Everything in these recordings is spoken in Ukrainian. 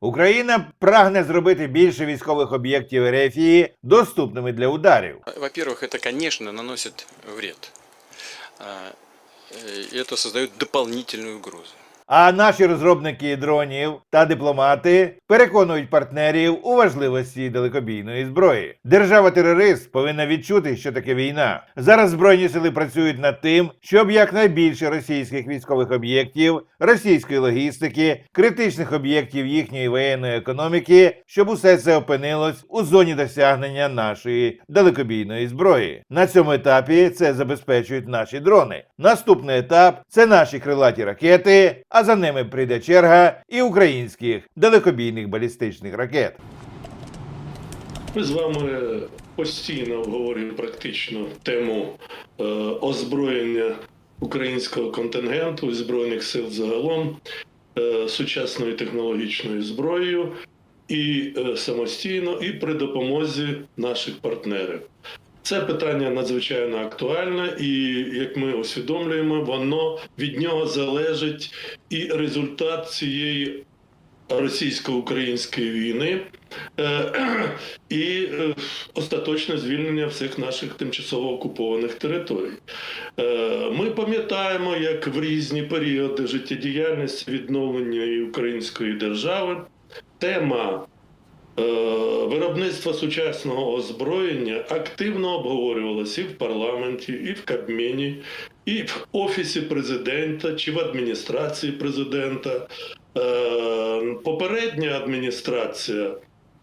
Україна прагне зробити більше військових об'єктів Ерефії доступними для ударів. Во-первых, это, конечно, наносит вред. А, э, И это создает дополнительную угрозу. А наші розробники дронів та дипломати переконують партнерів у важливості далекобійної зброї. Держава-терорист повинна відчути, що таке війна. Зараз збройні сили працюють над тим, щоб якнайбільше російських військових об'єктів, російської логістики, критичних об'єктів їхньої воєнної економіки, щоб усе це опинилось у зоні досягнення нашої далекобійної зброї. На цьому етапі це забезпечують наші дрони. Наступний етап це наші крилаті ракети, а за ними прийде черга і українських далекобійних балістичних ракет. Ми з вами постійно обговорюємо практично тему е, озброєння українського контингенту збройних сил загалом е, сучасною технологічною зброєю і е, самостійно, і при допомозі наших партнерів. Це питання надзвичайно актуальне, і як ми усвідомлюємо, воно від нього залежить і результат цієї російсько-української війни е, і е, остаточне звільнення всіх наших тимчасово окупованих територій. Е, Ми пам'ятаємо, як в різні періоди життєдіяльності відновлення української держави тема е, виробництва сучасного озброєння активно обговорювалася і в парламенті, і в Кабміні, і в офісі президента чи в адміністрації президента. Е, Попередня адміністрація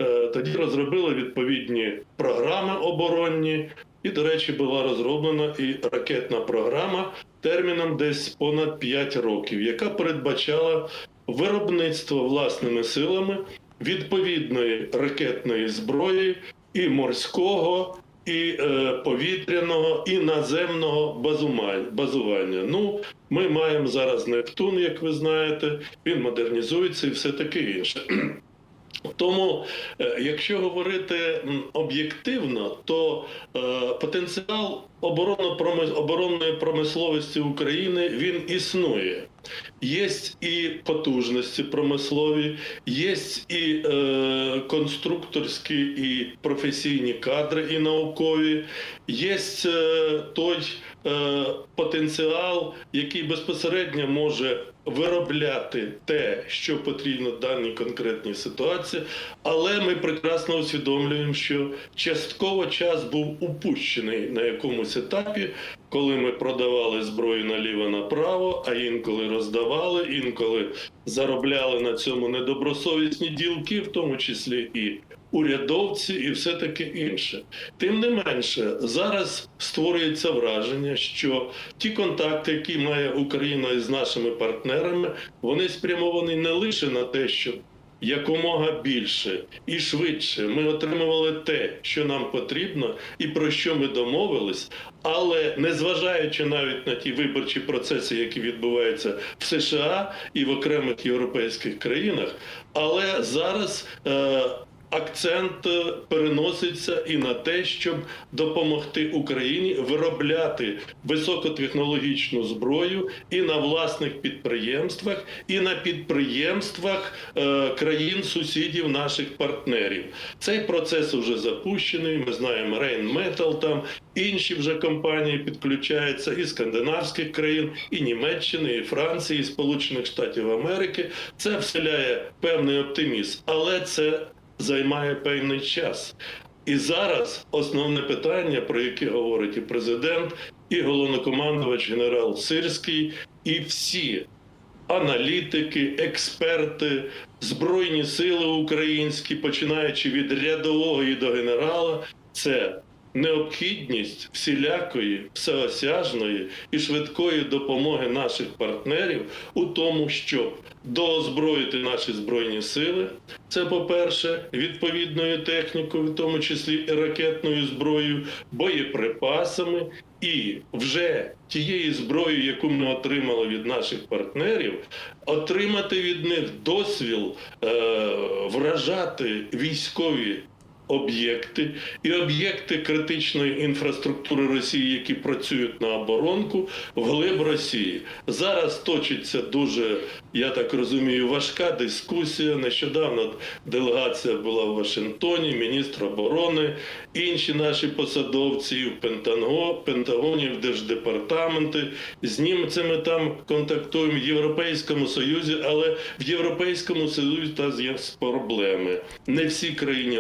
е, тоді розробила відповідні програми оборонні, і, до речі, була розроблена і ракетна програма терміном десь понад 5 років, яка передбачала виробництво власними силами відповідної ракетної зброї і морського, і е, повітряного, і наземного базування. Ну, ми маємо зараз Нептун, як ви знаєте, він модернізується і все таке інше. Тому, е, якщо говорити об'єктивно, то е, потенціал оборонної промисловості України він існує. Є і потужності промислові, є і е, конструкторські і професійні кадри, і наукові, є е, той е, потенціал, який безпосередньо може виробляти те, що потрібно в даній конкретній ситуації, але ми прекрасно усвідомлюємо, що частково час був упущений на якомусь етапі, коли ми продавали зброю наліво направо, а інколи роздавали, інколи заробляли на цьому недобросовісні ділки, в тому числі і урядовці, і все таке інше. Тим не менше, зараз створюється враження, що ті контакти, які має Україна із нашими партнерами, вони спрямовані не лише на те, щоб якомога більше і швидше ми отримували те, що нам потрібно, і про що ми домовились. Але незважаючи навіть на ті виборчі процеси, які відбуваються в США і в окремих європейських країнах, але зараз е, акцент е, переноситься і на те, щоб допомогти Україні виробляти високотехнологічну зброю і на власних підприємствах, і на підприємствах е, країн сусідів наших партнерів. Цей процес вже запущений. Ми знаємо Rheinmetall там інші вже компанії підключаються і скандинавських країн, і Німеччини, і Франції, і Сполучених Штатів Америки. Це вселяє певний оптимізм, але це займає певний час. І зараз основне питання, про яке говорить і президент, і головнокомандувач генерал Сирський, і всі аналітики, експерти, збройні сили українські, починаючи від рядового і до генерала, це необхідність всілякої, всеосяжної і швидкої допомоги наших партнерів у тому, щоб доозброїти наші збройні сили. Це по-перше, відповідною технікою, в тому числі і ракетною зброєю, боєприпасами. І вже тією зброєю, яку ми отримали від наших партнерів, отримати від них дозвіл е, вражати військові об'єкти і об'єкти критичної інфраструктури Росії, які працюють на оборонку вглиб Росії. Зараз точиться дуже, я так розумію, важка дискусія. Нещодавно делегація була в Вашингтоні, міністр оборони, інші наші посадовці в Пентаго, Пентагоні, в Держдепартаменти. З німцями там контактуємо в Європейському Союзі, але в Європейському Союзі та є проблеми. Не всі країни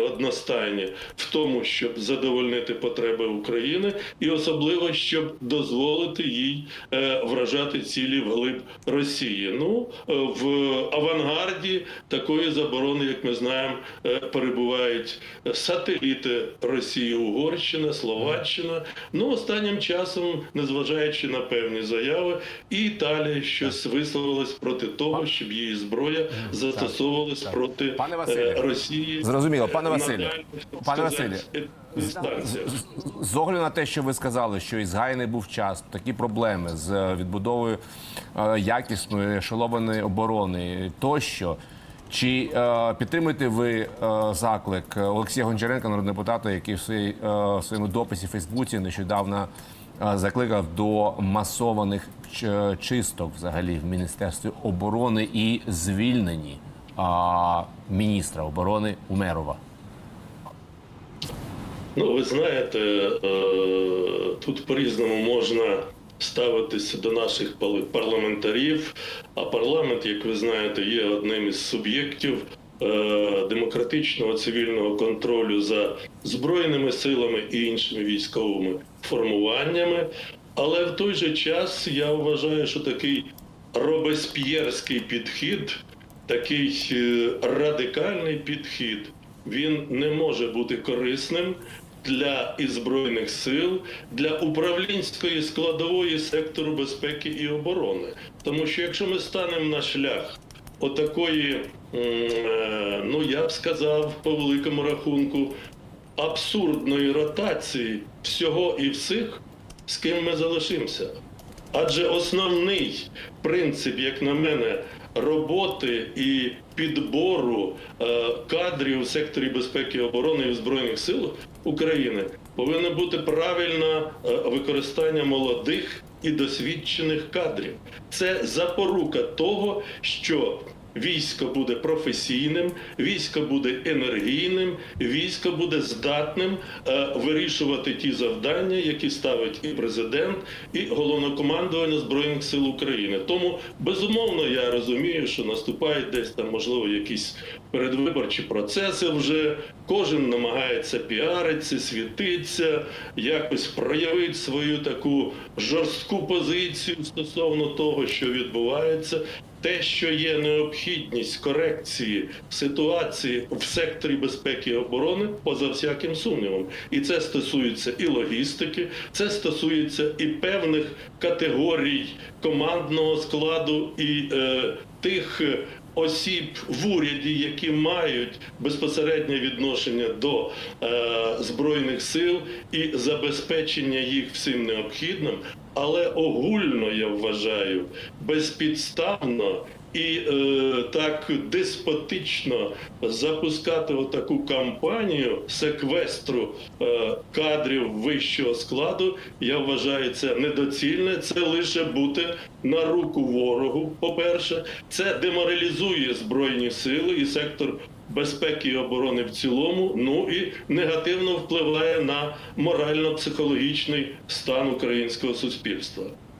одностайні в тому, щоб задовольнити потреби України, і особливо щоб дозволити їй е, вражати цілі вглиб Росії. Ну е, в авангарді такої заборони, як ми знаємо, е, перебувають сателіти Росії, Угорщина, Словаччина. Ну останнім часом, незважаючи на певні заяви, і Італія щось висловилась проти того, щоб її зброя застосовувалась проти Пане Василю, Росії. зрозуміло. Пане Василю, так пане Василю. З- огляду на те, що ви сказали, що із Гайни був час, такі проблеми з е, відбудовою е, якісної ешелованої оборони тощо. Чи е, підтримуєте ви е, заклик Олексія Гончаренка, народного депутата, який в своїй, е, своєму дописі в Фейсбуці нещодавно е, закликав до масованих ч- чисток взагалі в Міністерстві оборони і звільненні е, міністра оборони Умерова? Ну, ви знаєте, е, тут по-різному можна ставитися до наших парламентарів. А парламент, як ви знаєте, є одним із суб'єктів е, демократичного цивільного контролю за збройними силами і іншими військовими формуваннями. Але в той же час я вважаю, що такий робесп'єрський підхід, такий е, радикальний підхід, він не може бути корисним для збройних сил, для управлінської складової сектору безпеки і оборони. Тому що якщо ми станемо на шлях отакої, е, ну я б сказав, по великому рахунку, абсурдної ротації всього і всіх, з ким ми залишимося. Адже основний принцип, як на мене, роботи і підбору е, кадрів в секторі безпеки і оборони і в Збройних силах України повинно бути правильне використання молодих і досвідчених кадрів. Це запорука того, що Військо буде професійним, військо буде енергійним, військо буде здатним е, вирішувати ті завдання, які ставить і президент, і головнокомандування збройних сил України. Тому безумовно я розумію, що наступають десь там, можливо, якісь передвиборчі процеси. Вже кожен намагається піаритися, світитися, якось проявити свою таку жорстку позицію стосовно того, що відбувається те, що є необхідність корекції ситуації в секторі безпеки і оборони, поза всяким сумнівом, і це стосується і логістики, це стосується і певних категорій командного складу і е, тих. Осіб в уряді, які мають безпосереднє відношення до е, збройних сил і забезпечення їх всім необхідним, але огульно я вважаю безпідставно і е, так деспотично запускати отаку кампанію секвестру е, кадрів вищого складу, я вважаю це недоцільне. Це лише бути на руку ворогу. По-перше, це деморалізує збройні сили і сектор безпеки і оборони в цілому. Ну і негативно впливає на морально-психологічний стан українського суспільства.